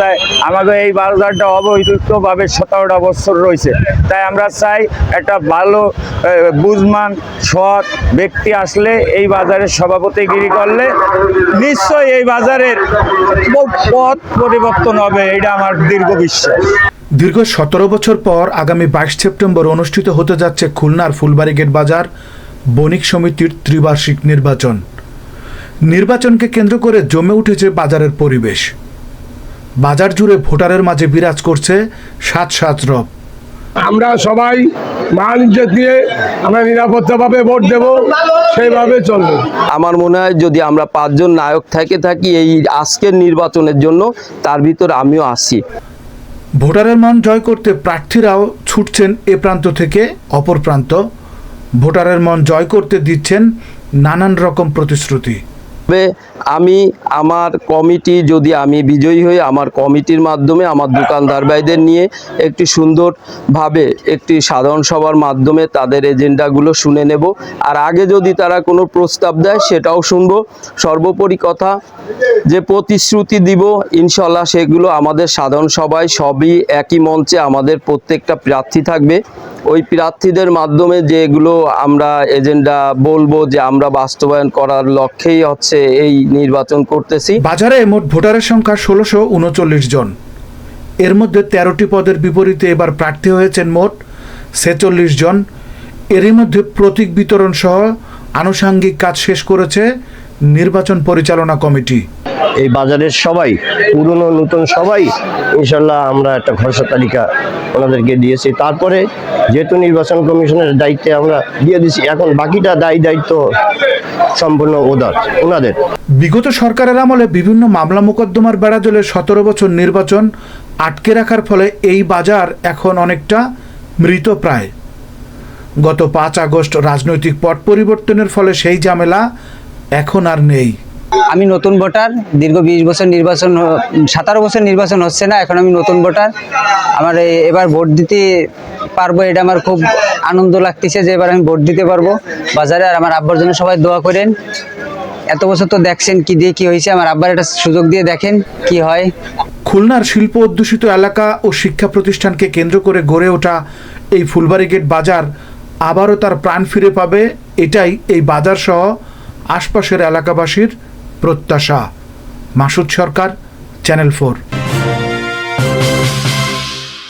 তাই আমাদের এই বাজারটা অবৈধভাবে সতেরোটা বছর রয়েছে। তাই আমরা চাই একটা ভালো বুঝমান, সৎ ব্যক্তি আসলে এই বাজারের সভাপতিগিরি করলে নিশ্চয়ই এই বাজারের পথ পরিবর্তন হবে, এটা আমার দীর্ঘ বিশ্বাস। দীর্ঘ সতেরো বছর পর আগামী বাইশ সেপ্টেম্বর অনুষ্ঠিত হতে যাচ্ছে খুলনার ফুলবাড়ি গেট বাজার বণিক সমিতির ত্রিবার্ষিক নির্বাচন। নির্বাচনকে কেন্দ্র করে জমে উঠেছে বাজারের পরিবেশ। বাজার জুড়ে ভোটারের মাঝে বিরাজ করছে সাত সাত রব। আমরা সবাই মান ইজ্জত দিয়ে আমরা নিরাপত্তাভাবে ভোট দেব সেইভাবে চলবে। আমার মনে হয় যদি আমরা পাঁচজন নায়ক থেকে থাকি এই আজকের নির্বাচনের জন্য তার ভিতর আমিও আসি ভোটারের মন জয় করতে প্রার্থীরাও ছুটছেন এ প্রান্ত থেকে অপর প্রান্ত। ভোটারের মন জয় করতে দিচ্ছেন নানান রকম প্রতিশ্রুতি। তবে আমি, আমার কমিটি যদি আমি বিজয়ী হই, আমার কমিটির মাধ্যমে আমার দোকানদার ভাইদের নিয়ে একটি সুন্দরভাবে একটি সাধারণ সভার মাধ্যমে তাদের এজেন্ডাগুলো শুনে নেব। আর আগে যদি তারা কোনো প্রস্তাব দেয়, সেটাও শুনব। সর্বোপরি কথা যে প্রতিশ্রুতি দিব, ইনশাল্লাহ সেগুলো আমাদের সাধারণ সভায় সবই একই মঞ্চে আমাদের প্রত্যেকটা প্রার্থী থাকবে। ওই প্রার্থীদের মাধ্যমে যেগুলো আমরা এজেন্ডা বলব যে আমরা বাস্তবায়ন করার লক্ষ্যেই হচ্ছে এই নির্বাচন করতেছি। বাজারে মোট ভোটারের সংখ্যা ষোলোশো উনচল্লিশ জন। এর মধ্যে তেরোটি পদের বিপরীতে এবার প্রার্থী হয়েছেন মোট ছেচল্লিশ জন। এরই মধ্যে প্রতীক বিতরণ সহ আনুষাঙ্গিক কাজ শেষ করেছে নির্বাচন পরিচালনা কমিটি। এই বাজারের সবাই, পুরনো, নতুন সবাই, ইনশাল্লাহ আমরা একটা খসড়া তালিকা ওনাদেরকে দিয়েছি। তারপরে যেহেতু নির্বাচন কমিশনের দায়িত্বে আমরা দিয়ে দিছি এখন বাকিটা দায়ী দায়িত্ব সম্পূর্ণ ওদার, ওনাদের। বিগত সরকারের আমলে বিভিন্ন মামলা মোকদ্দমার বেড়াজলে সতেরো বছর নির্বাচন আটকে রাখার ফলে এই বাজার এখন অনেকটা মৃত প্রায়। গত পাঁচ আগস্ট রাজনৈতিক পট পরিবর্তনের ফলে সেই ঝামেলা এখন আর নেই। আমি নতুন ভোটার, দীর্ঘ বিশ বছর নির্বাচন সতেরো বছর নির্বাচন হচ্ছে না, এখন আমি নতুন ভোটার। আমার এবার ভোট দিতে পারব, এটা আমার খুব আনন্দ লাগতেছে যে এবার আমি ভোট দিতে পারব। বাজারে আর আমার আব্বার জন্য সবাই দোয়া করেন। এত বছর তো দেখছেন কি দিয়ে কি হয়েছে, আমার আব্বার একটা সুযোগ দিয়ে দেখেন কি হয়। খুলনার শিল্প অধ্যুষিত এলাকা ও শিক্ষা প্রতিষ্ঠানকে কেন্দ্র করে গড়ে ওঠা এই ফুলবাড়ি গেট বাজার আবারও তার প্রাণ ফিরে পাবে, এটাই এই বাজার সহ আশপাশের এলাকাবাসীর প্রত্যাশা। মাসুদ সরকার চ্যানেল ফোর